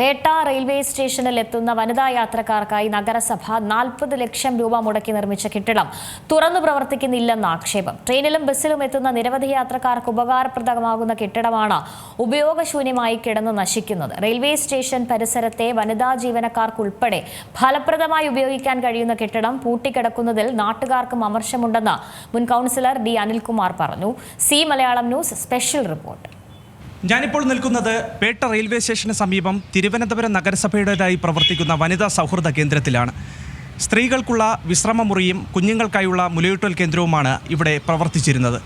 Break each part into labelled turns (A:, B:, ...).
A: Pettah railway സ്റ്റേഷനിൽ എത്തുന്ന വനിതാ യാത്രക്കാർക്കായി നഗരസഭ നാൽപ്പത് ലക്ഷം രൂപ മുടക്കി നിർമ്മിച്ച കെട്ടിടം തുറന്നു പ്രവർത്തിക്കുന്നില്ലെന്ന ആക്ഷേപം. ട്രെയിനിലും ബസ്സിലും എത്തുന്ന നിരവധി യാത്രക്കാർക്ക് ഉപകാരപ്രദമാകുന്ന കെട്ടിടമാണ് ഉപയോഗശൂന്യമായി കിടന്ന് നശിക്കുന്നത്. റെയിൽവേ സ്റ്റേഷൻ പരിസരത്തെ വനിതാ ജീവനക്കാർക്കുൾപ്പെടെ ഫലപ്രദമായി ഉപയോഗിക്കാൻ കഴിയുന്ന കെട്ടിടം പൂട്ടിക്കിടക്കുന്നതിൽ നാട്ടുകാർക്കും അമർശമുണ്ടെന്ന് മുൻ കൗൺസിലർ ഡി അനിൽകുമാർ പറഞ്ഞു. C Malayalam news special report.
B: ഞാനിപ്പോൾ നിൽക്കുന്നത് പേട്ട റെയിൽവേ സ്റ്റേഷന് സമീപം തിരുവനന്തപുരം നഗരസഭയുടേതായി പ്രവർത്തിക്കുന്ന വനിതാ സൗഹൃദ കേന്ദ്രത്തിലാണ്. സ്ത്രീകൾക്കുള്ള വിശ്രമമുറിയും കുഞ്ഞുങ്ങൾക്കായുള്ള മുലയൂട്ടൽ കേന്ദ്രവുമാണ് ഇവിടെ പ്രവർത്തിച്ചിരുന്നത്.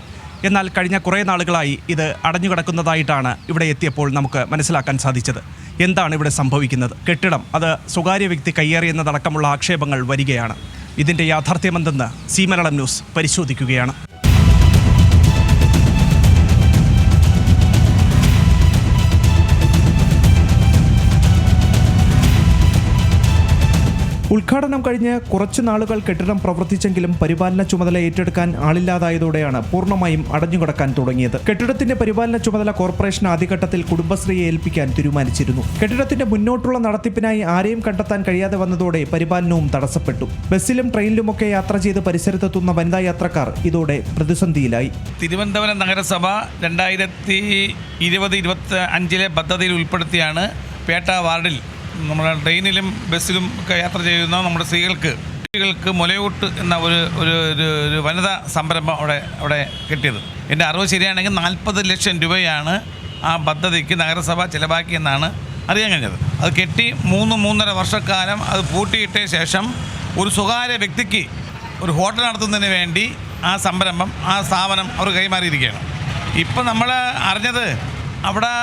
B: എന്നാൽ കഴിഞ്ഞ കുറേ നാളുകളായി ഇത് അടഞ്ഞുകിടക്കുന്നതായിട്ടാണ് ഇവിടെ എത്തിയപ്പോൾ നമുക്ക് മനസ്സിലാക്കാൻ സാധിച്ചത്. എന്താണ് ഇവിടെ സംഭവിക്കുന്നത്? കെട്ടിടം അത് സ്വകാര്യ വ്യക്തി കയ്യേറിയെന്നതടക്കമുള്ള ആക്ഷേപങ്ങൾ വരികയാണ്. ഇതിന്റെ യാഥാർത്ഥ്യമെന്തെന്ന് സി മലയാളം ന്യൂസ് പരിശോധിക്കുകയാണ്. ഉദ്ഘാടനം കഴിഞ്ഞ് കുറച്ചു നാളുകൾ കെട്ടിടം പ്രവർത്തിച്ചെങ്കിലും പരിപാലന ചുമതല ഏറ്റെടുക്കാൻ ആളില്ലാതായതോടെയാണ് പൂർണമായും അടഞ്ഞുകിടക്കാൻ തുടങ്ങിയത്. കെട്ടിടത്തിന്റെ പരിപാലന ചുമതല കോർപ്പറേഷൻ ആദ്യഘട്ടത്തിൽ കുടുംബശ്രീയെ ഏൽപ്പിക്കാൻ തീരുമാനിച്ചിരുന്നു. കെട്ടിടത്തിന്റെ മുന്നോട്ടുള്ള നടത്തിപ്പിനായി ആരെയും കണ്ടെത്താൻ കഴിയാതെ വന്നതോടെ പരിപാലനവും തടസ്സപ്പെട്ടു. ബസ്സിലും ട്രെയിനിലുമൊക്കെ യാത്ര ചെയ്ത് പരിസരത്തെത്തുന്ന വനിതാ യാത്രക്കാർ ഇതോടെ പ്രതിസന്ധിയിലായി.
C: തിരുവനന്തപുരം നഗരസഭ രണ്ടായിരത്തി ഇരുപത് ഇരുപത്തി അഞ്ചിലെ പദ്ധതിയിൽ ഉൾപ്പെടുത്തിയാണ് പേട്ട വാർഡിൽ നമ്മുടെ ട്രെയിനിലും ബസ്സിലും ഒക്കെ യാത്ര ചെയ്യുന്ന നമ്മുടെ സ്ത്രീകൾക്ക് സ്ത്രീകൾക്ക് മുലയൂട്ട് എന്ന ഒരു ഒരു ഒരു ഒരു വനിതാ സംരംഭം അവിടെ അവിടെ കിട്ടിയത്. എന്റെ അറിവ് ശരിയാണെങ്കിൽ നാൽപ്പത് ലക്ഷം രൂപയാണ് ആ പദ്ധതിക്ക് നഗരസഭ ചിലവാക്കിയെന്നാണ് അറിയാൻ കഴിഞ്ഞത്. അത് കെട്ടി മൂന്ന് മൂന്നര വർഷക്കാലം അത് പൂട്ടിയിട്ട ശേഷം ഒരു സ്വകാര്യ വ്യക്തിക്ക് ഒരു ഹോട്ടൽ നടത്തുന്നതിന് വേണ്ടി ആ സംരംഭം ആ സ്ഥാപനം അവർ കൈമാറിയിരിക്കുകയാണ്. ഇപ്പം നമ്മൾ അറിഞ്ഞത് അവിടെ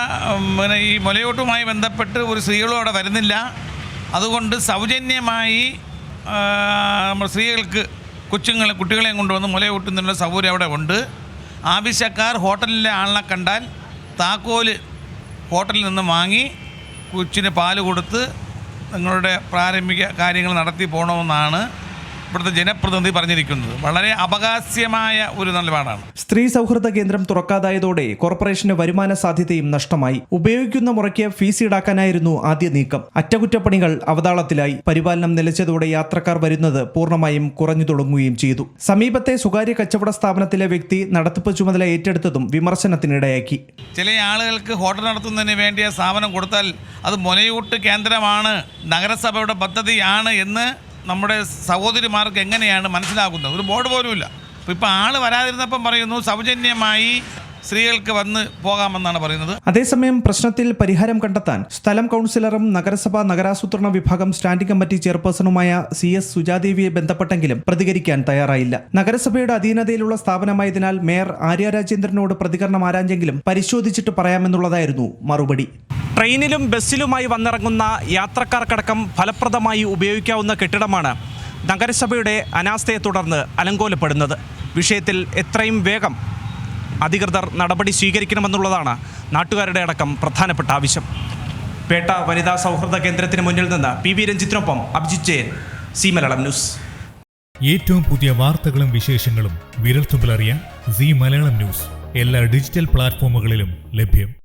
C: പിന്നെ ഈ മുലയൂട്ടുമായി ബന്ധപ്പെട്ട് ഒരു സ്ത്രീകളും അവിടെ വരുന്നില്ല. അതുകൊണ്ട് സൗജന്യമായി നമ്മൾ സ്ത്രീകൾക്ക് കൊച്ചുങ്ങളെ കുട്ടികളെയും കൊണ്ടുവന്ന് മുലയൂട്ടുന്നതിനുള്ള സൗകര്യം അവിടെ ഉണ്ട്. ആവശ്യക്കാർ ഹോട്ടലിലെ ആളിനെ കണ്ടാൽ താക്കോൽ ഹോട്ടലിൽ നിന്ന് വാങ്ങി കൊച്ചിന് പാൽ കൊടുത്ത് നിങ്ങളുടെ പ്രാരംഭിക കാര്യങ്ങൾ നടത്തി പോകണമെന്നാണ് ഇവിടുത്തെ ജനപ്രതിനിധി പറഞ്ഞിരിക്കുന്നത് വളരെ അപകാസ്യമായ ഒരു നിലപാടാണ്
B: സ്ത്രീ സൗഹൃദ കേന്ദ്രം തുറക്കാതായതോടെ കോർപ്പറേഷന് വരുമാന സാധ്യതയും നഷ്ടമായി. ഉപയോഗിക്കുന്ന മുറയ്ക്ക് ഫീസ് ഈടാക്കാനായിരുന്നു ആദ്യ നീക്കം. അറ്റകുറ്റപ്പണികൾ അവതാളത്തിലായി. പരിപാലനം നിലച്ചതോടെ യാത്രക്കാർ വരുന്നത് പൂർണമായും കുറഞ്ഞു തുടങ്ങുകയും ചെയ്തു. സമീപത്തെ സ്വകാര്യ കച്ചവട സ്ഥാപനത്തിലെ വ്യക്തി നടത്തിപ്പ് ചുമതല ഏറ്റെടുത്തതും വിമർശനത്തിനിടയാക്കി.
C: ചില ആളുകൾക്ക് ഹോട്ടൽ നടത്തുന്നതിന് വേണ്ടിയ സ്ഥാപനം കൊടുത്താൽ അത് മുലയൂട്ട് കേന്ദ്രമാണ് നഗരസഭയുടെ പദ്ധതിയാണ് എന്ന് നമ്മുടെ സഹോദരിമാർക്ക് എങ്ങനെയാണ് മനസ്സിലാകുന്നത്? ഒരു ബോർഡ് പോലുമില്ല. ഇപ്പോൾ ആൾ വരാതിരുന്നപ്പം പറയുന്നു സൗജന്യമായി സ്ത്രീകൾക്ക് വന്ന് പോകാമെന്നാണ് പറയുന്നത്.
B: അതേസമയം പ്രശ്നത്തിൽ പരിഹാരം കണ്ടെത്താൻ സ്ഥലം കൗൺസിലറും നഗരസഭാ നഗരാസൂത്രണ വിഭാഗം സ്റ്റാൻഡിംഗ് കമ്മിറ്റി ചെയർപേഴ്സണുമായ സി എസ് സുജാദേവിയെ ബന്ധപ്പെട്ടെങ്കിലും പ്രതികരിക്കാൻ തയ്യാറായില്ല. നഗരസഭയുടെ അധീനതയിലുള്ള സ്ഥാപനമായതിനാൽ മേയർ ആര്യ രാജേന്ദ്രനോട് പ്രതികരണം ആരാഞ്ഞെങ്കിലും പരിശോധിച്ചിട്ട് പറയാമെന്നുള്ളതായിരുന്നു മറുപടി. ട്രെയിനിലും ബസ്സിലുമായി വന്നിറങ്ങുന്ന യാത്രക്കാർക്കടക്കം ഫലപ്രദമായി ഉപയോഗിക്കാവുന്ന കെട്ടിടമാണ് നഗരസഭയുടെ അനാസ്ഥയെ തുടർന്ന് അലങ്കോലപ്പെടുന്നത്. വിഷയത്തിൽ എത്രയും വേഗം അധികൃതർ നടപടി സ്വീകരിക്കണമെന്നുള്ളതാണ് നാട്ടുകാരുടെ അടക്കം പ്രധാനപ്പെട്ട ആവശ്യം. പേട്ട വനിതാ സൗഹൃദ കേന്ദ്രത്തിന് മുന്നിൽ നിന്ന് പി വി രഞ്ജിത്തിനൊപ്പം അഭിജിത് ജയൻ സി മലയാളം ന്യൂസ്.
D: ഏറ്റവും പുതിയ വാർത്തകളും വിശേഷങ്ങളും വിരൽത്തുമ്പിലറിയാൻ സി മലയാളം ന്യൂസ്. എല്ലാ ഡിജിറ്റൽ പ്ലാറ്റ്ഫോമുകളിലും ലഭ്യം.